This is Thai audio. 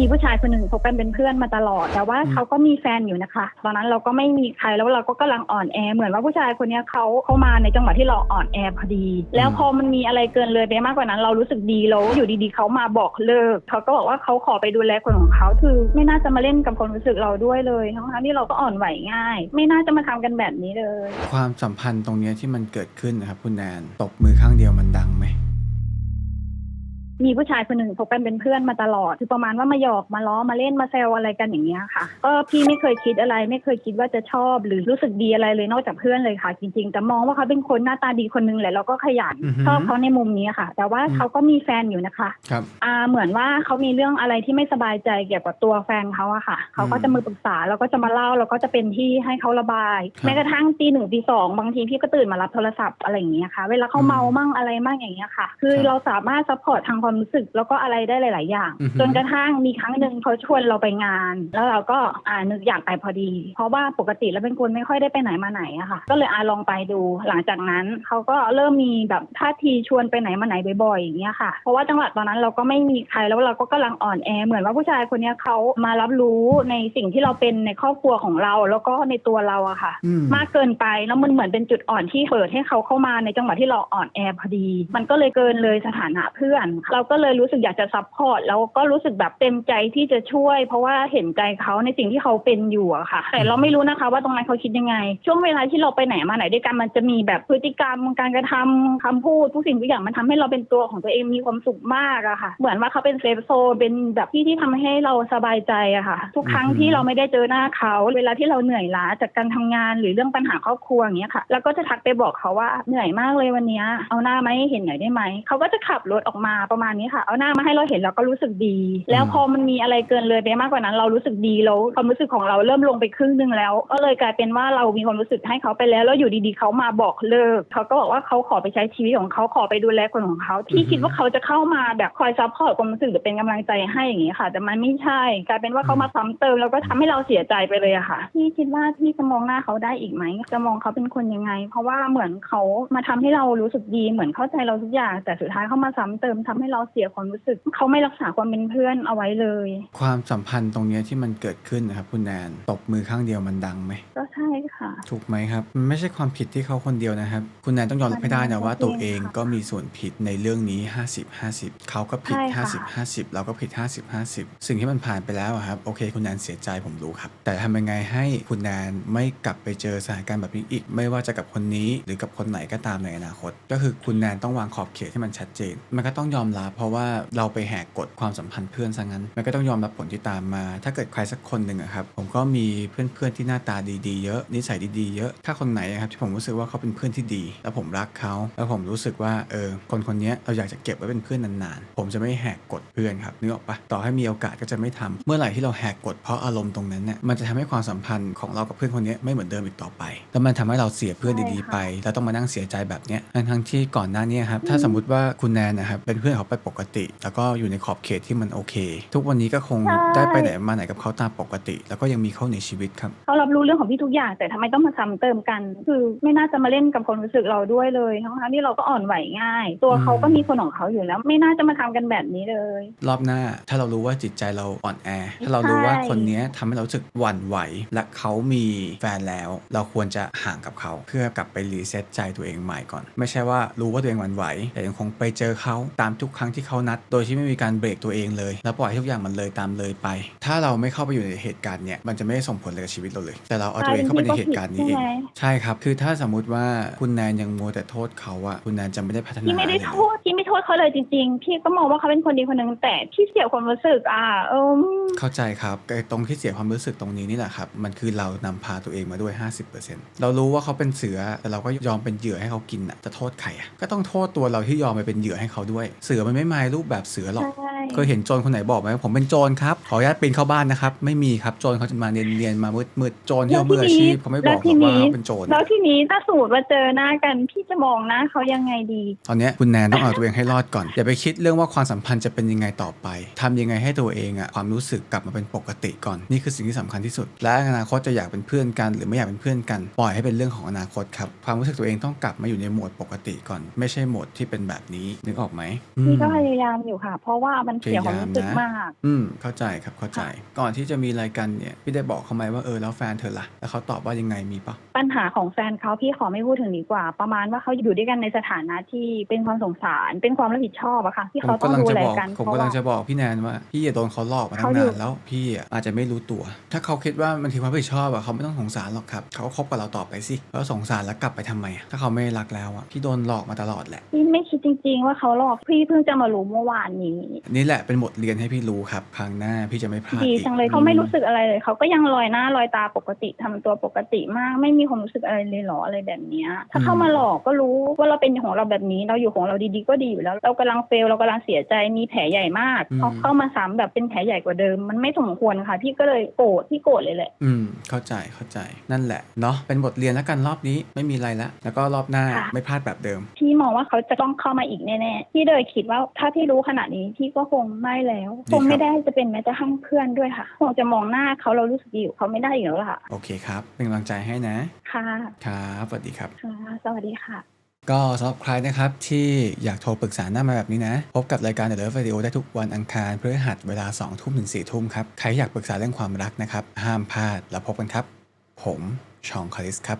มีผู้ชายคนหนึ่งคบกันเป็นเพื่อนมาตลอด แต่ว่าอืมเขาก็มีแฟนอยู่นะคะ ตอนนั้นเราก็ไม่มีใครแล้วเราก็กำลังอ่อนแอ เหมือนว่าผู้ชายคนเนี้ยเขาเข้ามาในจังหวะที่เราอ่อนแอพอดี แล้วพอมันมีอะไรเกินเลยไปมากกว่านั้น เรารู้สึกดีแล้วอยู่ดีๆเขามาบอกเลิกเขาก็บอกว่าเขาขอไปดูแลคนของเขาคือ ไม่น่าจะมาเล่นกับความรู้สึกเราด้วยเลยทั้งๆที่เราก็อ่อนไหวง่าย ไม่น่าจะมาทำกันแบบนี้เลย ความสัมพันธ์ตรงเนี้ยที่มันเกิดขึ้นนะครับคุณแนนตบมือข้างเดียวมันดังไหม มีผู้ชายคนหนึ่งคบกันเป็นเพื่อนมาตลอด คือประมาณว่ามาหยอกมาล้อมาเล่นมาแซวอะไรกันอย่างเงี้ยค่ะ ก็พี่ไม่เคยคิดอะไร ไม่เคยคิดว่าจะชอบหรือรู้สึกดีอะไรเลยนอกจากเพื่อนเลยค่ะ จริงๆแต่มองว่าเขาเป็นคนหน้าตาดีคนนึงแหละแล้วก็ขยันอือฮึชอบเขาในมุมนี้ค่ะ แต่ว่าอืมเขาก็มีแฟนอยู่นะคะครับอ่าเหมือนว่าเขามีเรื่องอะไรที่ไม่สบายใจเกี่ยวกับตัวแฟนเขาอะค่ะ เขาก็จะมาปรึกษาแล้วก็จะมาเล่าแล้วก็จะเป็นที่ให้เขาระบายครับแม้กระทั่งตีหนึ่งตีสองบางทีพี่ก็ตื่นมารับโทรศัพท์อะไรอย่างเงี้ยค่ะ เวลาเขาอืมเมามั่งอะไรมั่งอย่างเงี้ยค่ะ คือครับเราสามารถซัพพอร์ตทางความรู้สึกแล้วก็อะไรได้หลาย ๆ อย่าง อือฮึ จนกระทั่งมีครั้งหนึ่งเขาชวนเราไปงาน แล้วเราก็อ่านึกอยากไปพอดี เพราะว่าปกติแล้วเป็นคนไม่ค่อยได้ไปไหนมาไหนอะค่ะ ก็เลยอาลองไปดู หลังจากนั้นเขาก็เริ่มมีแบบท่าทีชวนไปไหนมาไหนบ่อย ๆ อย่างเงี้ยค่ะ เพราะว่าจังหวะตอนนั้นเราก็ไม่มีใครแล้วเราก็กำลังอ่อนแอเหมือนว่าผู้ชายคนเนี้ยเขามารับรู้ในสิ่งที่เราเป็นในครอบครัวของเรา แล้วก็ในตัวเราอะค่ะ อืม มากเกินไปแล้วมันเหมือนเป็นจุดอ่อนที่เปิดให้เขาเข้ามาในจังหวะที่เราอ่อนแอพอดี มันก็เลยเกินเลยสถานะเพื่อน เราราก็เลยรู้สึกอยากจะซัพพอร์ตแล้วก็รู้สึกแบบเต็มใจที่จะช่วย เพราะว่าเห็นใจเขาในสิ่งที่เขาเป็นอยู่อะค่ะ แต่เราไม่รู้นะคะว่าตรงนั้นเขาคิดยังไง ช่วงเวลาที่เราไปไหนมาไหนด้วยกันมันจะมีแบบพฤติกรรมการกระทำคำพูดทุกสิ่งทุกอย่างมันทำให้เราเป็นตัวของตัวเองมีความสุขมากอะค่ะ เหมือนว่าเขาเป็นเซฟโซนเป็นแบบที่ที่ทำให้เราสบายใจอะค่ะ ทุกครั้งที่เราไม่ได้เจอหน้าเขาเวลาที่เราเหนื่อยล้าจากการทำงานหรือเรื่องปัญหาครอบครัวอย่างเงี้ยค่ะ แล้วก็จะทักไปบอกเขาว่าเหนื่อยมากเลยวันนี้เอาหน้ามาให้เห็นหน่อยได้ไหมเขาก็จะขับรถออกมาประมาณนี้ค่ะ เอาหน้ามาให้เราเห็นเราก็รู้สึกดี แล้วพอมันมีอะไรเกินเลยไปมากกว่านั้น เรารู้สึกดีแล้วความรู้สึกของเราเริ่มลงไปครึ่งหนึงแล้ว ก็เลยกลายเป็นว่าเรามีความรู้สึกให้เขาไปแล้วแล้วอยู่ดีๆเขามาบอกเลิกเขาก็บอกว่าเขาขอไปใช้ชีวิตของเขาขอไปดูแลคนของเขาที่อือฮึคิดว่าเขาจะเข้ามาแบบคอยซัพพอร์ตความรู้สึกหรือเป็นกำลังใจให้อย่างนี้ค่ะ แต่มันไม่ใช่ กลายเป็นว่าเขามาซ้ำเติมแล้วก็ทำให้เราเสียใจไปเลยอะค่ะพี่คิดว่าพี่จะมองหน้าเขาได้อีกไหมจะมองเขาเป็นคนยังไง เพราะว่าเหมือนเขามาทำให้เรารู้สึกดีเหมือนเข้าใจเราทุกอย่าง แต่สุดท้ายเขามาซ้ำเติมทำให้เราเสียความรู้สึกเขาไม่รักษาความเป็นเพื่อนเอาไว้เลย ความสัมพันธ์ตรงเนี้ยที่มันเกิดขึ้นนะครับคุณแนนตบมือข้างเดียวมันดังไหมก็ใช่ค่ะ ถูกไหมครับมันไม่ใช่ความผิดที่เขาคนเดียวนะครับ คุณแนนต้องยอมรับให้ได้นะว่าตัวเองก็มีส่วนผิดในเรื่องนี้ 50 50 เขาก็ผิด ใช่ค่ะ 50 50 เราก็ผิด 50 50 สิ่งที่มันผ่านไปแล้วอะครับโอเคคุณแนนเสียใจผมรู้ครับ แต่ทำยังไงให้คุณแนนไม่กลับไปเจอสถานการณ์แบบนี้อีก ไม่ว่าจะกับคนนี้หรือกับคนไหนก็ตามในอนาคต ก็คือคุณแนนต้องวางขอบเขตที่มันชัดเจน มันก็ต้องยอมรับเพราะว่าเราไปแหกกฎความสัมพันธ์เพื่อนซะงั้น มันก็ต้องยอมรับผลที่ตามมา ถ้าเกิดใครสักคนหนึ่งอะครับผมก็มีเพื่อนๆที่หน้าตาดีๆเยอะนิสัยดีๆเยอะถ้าคนไหนครับที่ผมรู้สึกว่าเขาเป็นเพื่อนที่ดี แล้วผมรักเขาแล้วผมรู้สึกว่าเออคนคนนี้เราอยากจะเก็บไว้เป็นเพื่อนนานๆ ผมจะไม่แหกกฎเพื่อนครับนึกออกปะต่อให้มีโอกาสก็จะไม่ทำเมื่อไหร่ที่เราแหกกฎเพราะอารมณ์ตรงนั้นเนี่ยมันจะทำให้ความสัมพันธ์ของเรากับเพื่อนคนนี้ไม่เหมือนเดิมอีกต่อไป แล้วมันทำให้เราเสียเพื่อนดีๆไป แล้วต้องมานั่งเสียใจแบบเนี้ยทั้งที่ก่อนหน้านี้ครับถ้าสมมติว่าคุณแนนนะครับเป็นเพื่อนเขาไปปกติ แล้วก็อยู่ในขอบเขตที่มันโอเค ทุกวันนี้ก็คงใช่ ได้ไปไหนมาไหนกับเขาตามปกติ แล้วก็ยังมีเขาในชีวิตครับ เขารับรู้เรื่องของพี่ทุกอย่าง แต่ทำไมต้องมาซ้ำเติมกัน คือไม่น่าจะมาเล่นกับความรู้สึกเราด้วยเลยทั้งๆที่เราก็อ่อนไหวง่าย ตัวเขาก็มีคนของเขาอยู่แล้ว ไม่น่าจะมาทำกันแบบนี้เลย รอบหน้าถ้าเรารู้ว่าจิตใจเราอ่อนแอ ถ้าเรารู้ว่าคนเนี้ยทำให้เรารู้สึกหวั่นไหว และเขามีแฟนแล้ว เราควรจะห่างกับเขา เพื่อกลับไปรีเซ็ตใจตัวเองใหม่ก่อน ไม่ใช่ว่ารู้ว่าตัวเองหวั่นไหว แต่ยังคงไปเจอเขาตามทุกครั้งที่เขานัด โดยที่ไม่มีการเบรกตัวเองเลย แล้วปล่อยให้ทุกอย่างมันเลยตามเลยไป ถ้าเราไม่เข้าไปอยู่ในเหตุการณ์เนี้ยมันจะไม่ได้ส่งผลอะไรกับชีวิตเราเลย แต่เราเอาตัวเองเข้าไปในเหตุการณ์นี้เองใช่ไหมใช่ครับ คือถ้าสมมุติว่าคุณแนนยังมัวแต่โทษเขาอะคุณแนนจะไม่ได้พัฒนาพี่ไม่ได้อะรเลยโทษพี่ไม่โทษเขาเลยจริงๆ พี่ก็มองว่าเขาเป็นคนดีคนหนึ่งแต่พี่เสียความรู้สึกอะเออเข้าใจครับไอ้ตรงที่เสียความรู้สึกตรงนี้นี่แหละครับมันคือเรานำพาตัวเองมาด้วย 50%เรารู้ว่าเขาเป็นเสือแต่เราก็ยอมเป็นเหยื่อให้เขากินอะจะโทษใครอะก็ต้องโทษตัวเราที่ยอมไปเป็นเหยื่อให้เขาด้วย เสือมันไม่มาในรูปแบบเสือหรอก ใช่ เคยเห็นโจรคนไหนบอกไหมผมเป็นโจรครับ ขออนุญาตปีนเข้าบ้านนะครับ ไม่มีครับโจรเขาจะมาเนียนๆมามืดๆโจรที่เขามืออาชีพเขาไม่บอกหรอกว่าเขาเป็นโจร แล้วทีนี้ถ้าสมมติว่าเจอหน้ากันพี่จะมองหน้าเขายังไงดี ตอนเนี้ยคุณแนนต้องเอาตัวเองให้รอดก่อน อย่าไปคิดเรื่องว่าความสัมพันธ์จะเป็นยังไงต่อไปทำยังไงให้ตัวเองอะความรู้สึกกลับมาเป็นปกติก่อนนี่คือสิ่งที่สำคัญที่สุด และอนาคตจะอยากเป็นเพื่อนกัน หรือไม่อยากเป็นเพื่อนกันปล่อยให้เป็นเรื่องของอนาคตครับความรู้สึกตัวเองต้องกลับมาอยู่ในโหมดปกติก่อน ไม่ใช่โหมดที่เป็นแบบนี้นึกออกไหมอืม พี่ก็พยายามอยู่ค่ะ เพราะว่ามันเสียความรู้สึกพยายามนะ มาก อืม เข้าใจครับ เข้าใจ ค่ะ ก่อนที่จะมีอะไรกันเนี่ย พี่ได้บอกเขาไหมว่าเออแล้วแฟนเธอล่ะ แล้วเขาตอบว่ายังไงมีปะปัญหาของแฟนเขาพี่ขอไม่พูดถึงดีกว่า ประมาณว่าเขาอยู่ด้วยกันในสถานะที่เป็นความสงสาร เป็นความรับผิดชอบอะค่ะ ที่ผมเขาต้องกำลังดูจะแลบอก กันผมเพราะกำลัว่างจะบอกพี่แนนว่าพี่อะโดนเขาหลอกมาตั้งเขาอยู่นานแล้วพี่อะอาจจะไม่รู้ตัว ถ้าเขาคิดว่ามันคือความรับผิดชอบอะเขาไม่ต้องสงสารหรอกครับเขาก็คบกับเราต่อไปสิแล้วสงสารแล้วกลับไปทำไมอะถ้าเขาไม่รักแล้วอะพี่โดนหลอกมาตลอดแหละ พี่ไม่คิดจริง ๆ ว่าเขาหลอกพี่เพิ่งจะมารู้เมื่อวานนี้ นี่แหละเป็นบทเรียนให้พี่รู้ครับ ครั้งหน้าพี่จะไม่พลาดดีอีกจังเลยเขาไม่รู้สึกอะไรเลยเขาก็ยังลอยหน้าลอยตาปกติทำตัวปกติมาก ไม่มีความรู้สึกอะไรเลยเหรออะไรแบบเนี้ยถ้าเข้ามาหลอกก็รู้ว่าเราเป็นของเราแบบนี้ เราอยู่ของเราดีๆก็ดีอยู่แล้ว เรากำลังเฟลเรากำลังเสียใจมีแผลใหญ่มากเขาเข้ามาซ้ำแบบเป็นแผลใหญ่กว่าเดิม มันไม่สมควรค่ะ พี่ก็เลยโกรธพี่โกรธเลยแหละ อืม เข้าใจเข้าใจนั่นแหละเนาะเป็นบทเรียนแล้วกันรอบนี้ไม่มีอะไรละแล้วก็รอบหน้าค่ะ ไม่พลาดแบบเดิม พี่มองว่าเขาจะต้องเข้ามาอีกแน่ๆพี่เลยคิดว่าถ้าพี่รู้ขนาดนี้พี่ก็คงไม่แล้วดีคงครัไม่บได้จะเป็นแม้แต่ข้างเพื่อนด้วยค่ะคงจะมองหน้าเขาเรารู้สึกดีอยู่เขาไม่ได้อยู่แล้วล่ะค่ะ โอเคครับเป็นกำลังใจให้นะ ค่ะ ครับสวัสดีครับค่ะสวัสดีค่ะก็สำหรับใครนะครับที่อยากโทรปรึกษาหน้ามาแบบนี้นะ พบกับรายการ The Love Radio ได้ทุกวันอังคารพฤหัสเวลา 2 ทุ่มถึง 4 ทุ่มครับ ใครอยากปรึกษาเรื่องความรักนะครับ ห้ามพลาดแล้วพบกันครับ ผมชองคาริสครับ